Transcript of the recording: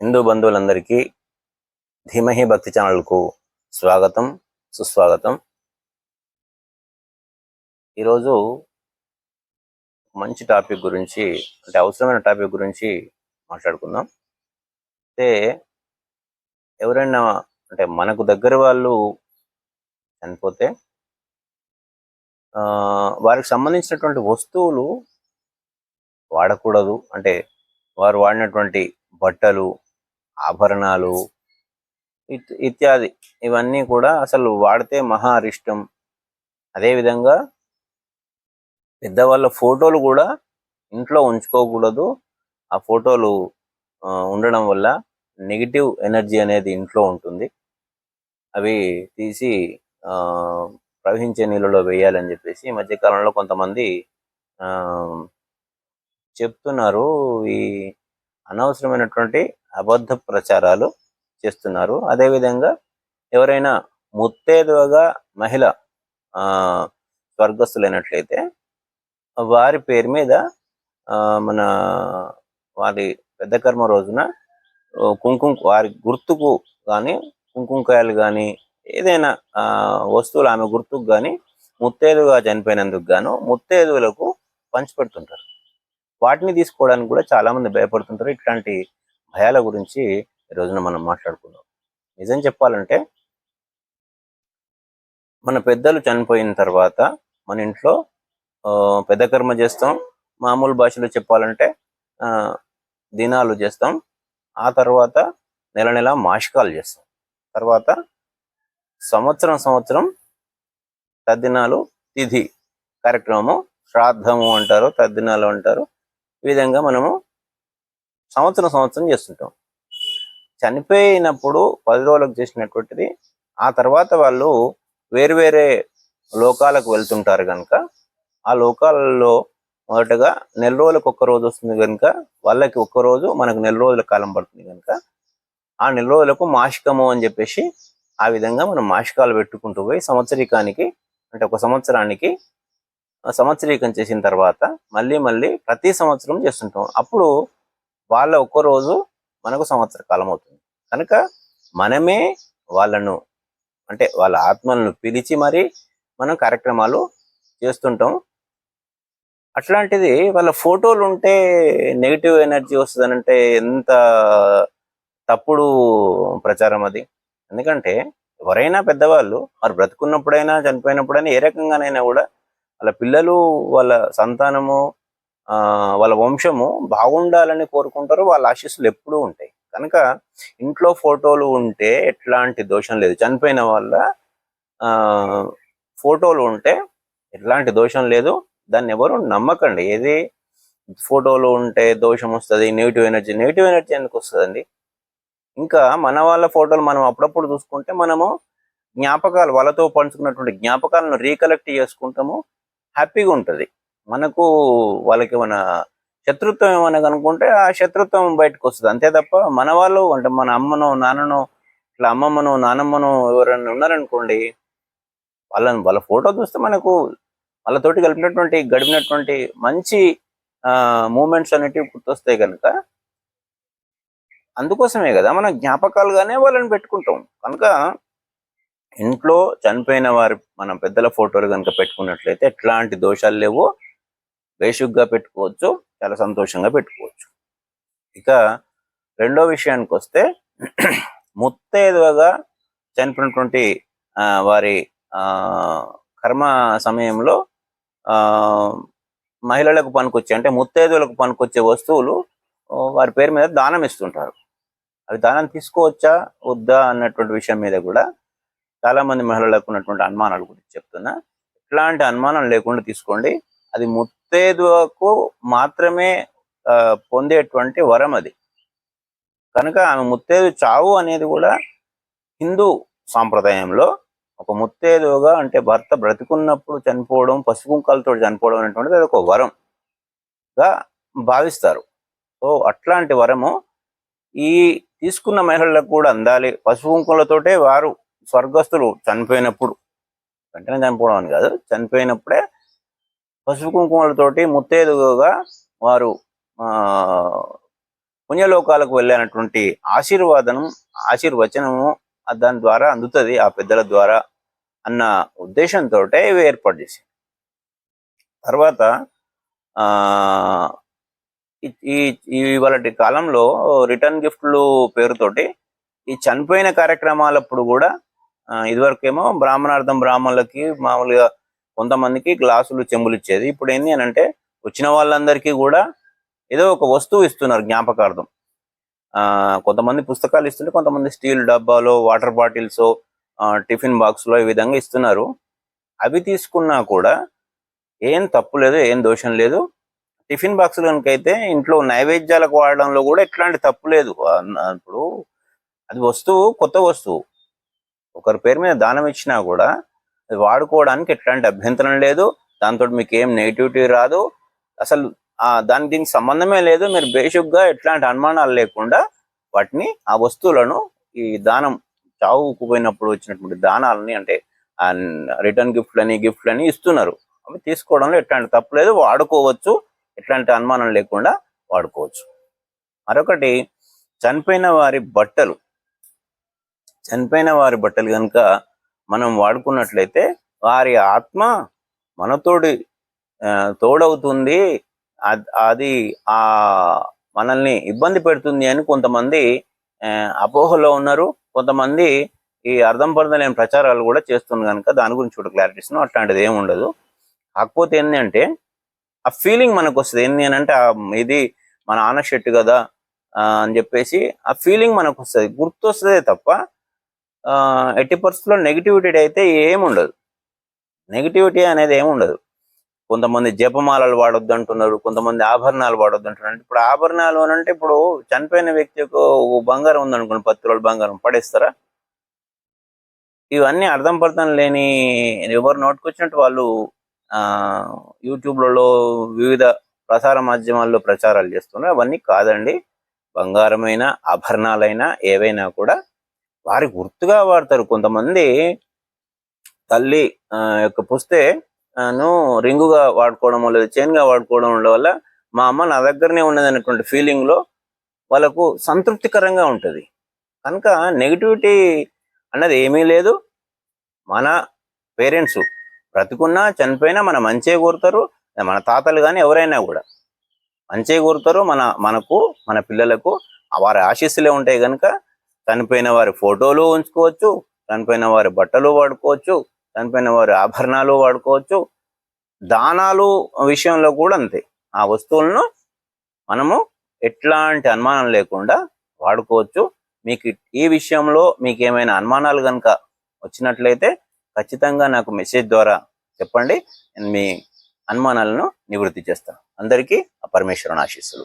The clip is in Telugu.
హిందూ బంధువులందరికీ ధీమహి భక్తి ఛానల్కు స్వాగతం సుస్వాగతం. ఈరోజు మంచి టాపిక్ గురించి అంటే అవసరమైన టాపిక్ గురించి మాట్లాడుకుందాం. అయితే ఎవరైనా అంటే మనకు దగ్గర వాళ్ళు చనిపోతే ఆ, వారికి సంబంధించినటువంటి వస్తువులు వాడకూడదు. అంటే వారు వాడినటువంటి బట్టలు ఆభరణాలు ఇత్యాది ఇవన్నీ కూడా అసలు వాడితే మహా అరిష్టం. అదేవిధంగా పెద్దవాళ్ళ ఫోటోలు కూడా ఇంట్లో ఉంచుకోకూడదు. ఆ ఫోటోలు ఉండడం వల్ల నెగిటివ్ ఎనర్జీ అనేది ఇంట్లో ఉంటుంది. అవి తీసి ఆ, ప్రవహించే నీళ్ళలో వేయాలని చెప్పేసి ఈ మధ్యకాలంలో కొంతమంది ఆ, చెప్తున్నారు. ఈ అనవసరమైనటువంటి అబద్ధ ప్రచారాలు చేస్తున్నారు. అదేవిధంగా ఎవరైనా ముత్తేదువగా మహిళ ఆ, స్వర్గస్థులైనట్లయితే వారి పేరు మీద ఆ, మన వారి పెద్ద కర్మ రోజున కుంకుం కుంకుమ వారి గుర్తుకు కానీ కుంకుమకాయలు కానీ ఏదైనా ఆ, వస్తువులు ఆమె గుర్తుకు కానీ ముత్తేదుగా చనిపోయినందుకు గాను ముత్తేదువులకు పంచిపెడుతుంటారు. వాటిని తీసుకోవడానికి కూడా చాలా మంది భయపడుతుంటారు. ఇట్లాంటి భయాల గురించి రోజున మనం మాట్లాడుకుందాం. నిజం చెప్పాలంటే మన పెద్దలు చనిపోయిన తర్వాత మన ఇంట్లో ఆ, పెద్ద కర్మ చేస్తాం మామూలు భాషలో చెప్పాలంటే ఆ, దినాలు చేస్తాం ఆ తర్వాత నెల నెల మాషికాలు చేస్తాం. తర్వాత సంవత్సరం సంవత్సరం తద్దినాలు తిథి కార్యక్రమము శ్రాద్ధము అంటారు తద్దినాలు అంటారు. ఈ విధంగా మనము సంవత్సరం సంవత్సరం చేస్తుంటాం. చనిపోయినప్పుడు పది రోజులకు చేసినటువంటిది ఆ తర్వాత వాళ్ళు వేరు వేరే లోకాలకు వెళ్తుంటారు కనుక ఆ లోకాలలో మొదటగా నెల రోజులకు ఒక్క రోజు వస్తుంది కనుక వాళ్ళకి ఒక్క రోజు మనకు నెల రోజుల కాలం పడుతుంది కనుక ఆ నెల రోజులకు మాసికము అని చెప్పేసి ఆ విధంగా మనం మాసికాలు పెట్టుకుంటూ పోయి సంవత్సరికానికి అంటే ఒక సంవత్సరానికి సంవత్సరీకం చేసిన తర్వాత మళ్ళీ మళ్ళీ ప్రతి సంవత్సరం చేస్తుంటాం. అప్పుడు వాళ్ళ ఒక్కో రోజు మనకు సంవత్సర కాలం అవుతుంది. కనుక మనమే వాళ్ళను అంటే వాళ్ళ ఆత్మలను పిలిచి మరి మనం కార్యక్రమాలు చేస్తుంటాం. అట్లాంటిది వాళ్ళ ఫోటోలు ఉంటే నెగిటివ్ ఎనర్జీ వస్తుందనంటే ఎంత తప్పుడు ప్రచారం అది. ఎందుకంటే ఎవరైనా పెద్దవాళ్ళు వారు బ్రతుకున్నప్పుడైనా చనిపోయినప్పుడైనా ఏ రకంగానైనా కూడా వాళ్ళ పిల్లలు వాళ్ళ సంతానము వాళ్ళ వంశము బాగుండాలని కోరుకుంటారు వాళ్ళ ఆశీస్సులు ఎప్పుడూ ఉంటాయి. కనుక ఇంట్లో ఫోటోలు ఉంటే ఎట్లాంటి దోషం లేదు. చనిపోయిన వాళ్ళ ఆ, ఫోటోలు ఉంటే ఎట్లాంటి దోషం లేదు. దాన్ని ఎవరు నమ్మకండి. ఏది ఫోటోలు ఉంటే దోషం వస్తుంది నెగిటివ్ ఎనర్జీ నెగిటివ్ ఎనర్జీ ఎందుకు వస్తుందండి? ఇంకా మన వాళ్ళ ఫోటోలు మనం అప్పుడప్పుడు చూసుకుంటే మనము జ్ఞాపకాలు వాళ్ళతో పంచుకున్నటువంటి జ్ఞాపకాలను రీకలెక్ట్ చేసుకుంటాము. హ్యాపీగా ఉంటుంది. మనకు వాళ్ళకి మన శత్రుత్వం ఏమైనా కనుక్కుంటే ఆ శత్రుత్వం బయటకు వస్తుంది. అంతే తప్ప మన వాళ్ళు అంటే మన అమ్మనో నాన్ననో ఇట్లా అమ్మమ్మనో నానమ్మనో ఎవరైనా ఉన్నారనుకోండి వాళ్ళని వాళ్ళ ఫోటో చూస్తే మనకు వాళ్ళతోటి కలిపినటువంటి గడిపినటువంటి మంచి మూమెంట్స్ అనేటివి గుర్తొస్తాయి కనుక అందుకోసమే కదా మన జ్ఞాపకాలుగానే వాళ్ళని పెట్టుకుంటాం. కనుక ఇంట్లో చనిపోయిన వారి మనం పెద్దల ఫోటోలు కనుక పెట్టుకున్నట్లయితే ఎట్లాంటి దోషాలు లేవు బేషుగ్గా పెట్టుకోవచ్చు చాలా సంతోషంగా పెట్టుకోవచ్చు. ఇక రెండో విషయానికి వస్తే ముత్తైదువగా చనిపోయినటువంటి ఆ, వారి ఆ, కర్మ సమయంలో ఆ, మహిళలకు పనికొచ్చే అంటే ముత్తైదువులకు పనికొచ్చే వస్తువులు వారి పేరు మీద దానం ఇస్తుంటారు. అవి దానం తీసుకోవచ్చా వద్దా అన్నటువంటి విషయం మీద కూడా చాలా మంది మహిళలకు ఉన్నటువంటి అనుమానాలు గురించి చెప్తున్నా. ఇట్లాంటి అనుమానం లేకుండా తీసుకోండి. అది ముత్తైదువకు మాత్రమే ఆ, పొందేటువంటి వరం అది. కనుక ఆమె ముత్తైదు చావు అనేది కూడా హిందూ సాంప్రదాయంలో ఒక ముత్తైదువుగా అంటే భర్త బ్రతికున్నప్పుడు చనిపోవడం పసుపుంకలతో చనిపోవడం అనేటువంటిది అది ఒక వరంగా భావిస్తారు. సో అట్లాంటి వరము ఈ తీసుకున్న మహిళలకు కూడా అందాలి. పసుపుంకులతోటే వారు స్వర్గస్థులు చనిపోయినప్పుడు. వెంటనే చనిపోవడం అని కాదు చనిపోయినప్పుడే పసుపు కుంకుమలతోటి ముత్తేదుగా వారు ఆ, పుణ్యలోకాలకు వెళ్ళినటువంటి ఆశీర్వాదనం ఆశీర్వచనము దాని ద్వారా అందుతుంది ఆ పెద్దల ద్వారా అన్న ఉద్దేశంతో ఇవి ఏర్పాటు చేసి తర్వాత ఆ ఈ- ఇవాళ కాలంలో రిటర్న్ గిఫ్ట్లు పేరుతోటి ఈ చనిపోయిన కార్యక్రమాలప్పుడు కూడా ఇదివరకేమో బ్రాహ్మణార్థం బ్రాహ్మణులకి మామూలుగా కొంతమందికి గ్లాసులు చెంబులు ఇచ్చేది. ఇప్పుడు ఏంది అని అంటే వచ్చిన వాళ్ళందరికీ కూడా ఏదో ఒక వస్తువు ఇస్తున్నారు జ్ఞాపకార్థం. ఆ కొంతమంది పుస్తకాలు ఇస్తుంటే కొంతమంది స్టీల్ డబ్బాలో వాటర్ బాటిల్స్ టిఫిన్ బాక్స్లో ఈ విధంగా ఇస్తున్నారు. అవి తీసుకున్నా కూడా ఏం తప్పు లేదు ఏం దోషం లేదు. టిఫిన్ బాక్స్ కనుకైతే ఇంట్లో నైవేద్యాలకు వాడడంలో కూడా ఎట్లాంటి తప్పు లేదు. ఇప్పుడు అది వస్తువు కొత్త వస్తువు. ఒకరి పేరు మీద దానం ఇచ్చినా కూడా అది వాడుకోవడానికి ఎట్లాంటి అభ్యంతరం లేదు. దాంతో మీకు ఏం నెగిటివిటీ రాదు. అసలు దానికి దీనికి సంబంధమే లేదు. మీరు బేసిక్గా ఎట్లాంటి అనుమానాలు లేకుండా వాటిని ఆ వస్తువులను ఈ దానం చావుకు పోయినప్పుడు వచ్చినటువంటి దానాలని అంటే రిటర్న్ గిఫ్ట్లని గిఫ్ట్లని ఇస్తున్నారు. అవి తీసుకోవడంలో ఎట్లాంటి తప్పు లేదు. వాడుకోవచ్చు. ఎట్లాంటి అనుమానం లేకుండా వాడుకోవచ్చు. మరొకటి చనిపోయిన వారి బట్టలు. చనిపోయిన వారి బట్టలు కనుక మనం వాడుకున్నట్లయితే వారి ఆత్మ మనతోడి ఆ, తోడవుతుంది. అది ఆ మనల్ని ఇబ్బంది పెడుతుంది అని కొంతమంది అపోహలో ఉన్నారు. కొంతమంది ఈ అర్థం పర్థలేని ప్రచారాలు కూడా చేస్తుంది కనుక దాని గురించి కూడా క్లారిటీ ఇస్తున్నాం. అట్లాంటిది ఏమి ఉండదు. కాకపోతే ఏంటంటే ఆ ఫీలింగ్ మనకు వస్తుంది ఏంటి అని అంటే ఆ ఇది మన నాన్న కదా అని చెప్పేసి ఆ ఫీలింగ్ మనకు వస్తుంది గుర్తొస్తుందే తప్ప ఎట్టి పరిస్థితుల్లో నెగిటివిటీ అయితే ఏముండదు. నెగిటివిటీ అనేది ఏముండదు. కొంతమంది జపమాలలు వాడొద్దు అంటున్నారు కొంతమంది ఆభరణాలు వాడొద్దు అంటున్నారు అంటే ఇప్పుడు ఆభరణాలు అని అంటే ఇప్పుడు చనిపోయిన వ్యక్తికి ఓ బంగారం ఉందనుకోండి పత్తి రోజులు బంగారం పడేస్తారా? ఇవన్నీ అర్థం పర్థం లేని ఎవరు నోటుకొచ్చినట్టు వాళ్ళు ఆ యూట్యూబ్లలో వివిధ ప్రసార మాధ్యమాల్లో ప్రచారాలు చేస్తున్నారు. అవన్నీ కాదండి. బంగారమైన ఆభరణాలైనా ఏవైనా కూడా వారి గుర్తుగా వాడతారు. కొంతమంది తల్లి యొక్క పుస్తే ను రింగుగా వాడుకోవడం లేదా చైన్గా వాడుకోవడం వాడుకోవడం వల్ల మా అమ్మ నా దగ్గరనే ఉన్నది అనేటువంటి ఫీలింగ్లో వాళ్ళకు సంతృప్తికరంగా ఉంటుంది. కనుక నెగిటివిటీ అన్నది ఏమీ లేదు. మన పేరెంట్స్ బ్రతుకున్నా చనిపోయినా మన మంచే కోరుతారు. మన తాతలు కానీ ఎవరైనా కూడా మంచే కోరుతారు. మన మనకు మన పిల్లలకు వారి ఆశీస్సులే ఉంటాయి కనుక చనిపోయిన వారి ఫోటోలు ఉంచుకోవచ్చు చనిపోయిన వారి బట్టలు వాడుకోవచ్చు చనిపోయిన వారి ఆభరణాలు వాడుకోవచ్చు. దానాలు విషయంలో కూడా అంతే. ఆ వస్తువులను మనము ఎట్లాంటి అనుమానం లేకుండా వాడుకోవచ్చు. మీకు ఈ విషయంలో మీకు ఏమైనా అనుమానాలు కనుక వచ్చినట్లయితే ఖచ్చితంగా నాకు మెసేజ్ ద్వారా చెప్పండి. నేను మీ అనుమానాలను నివృత్తి చేస్తాను. అందరికీ ఆ పరమేశ్వరుని ఆశీస్సులు.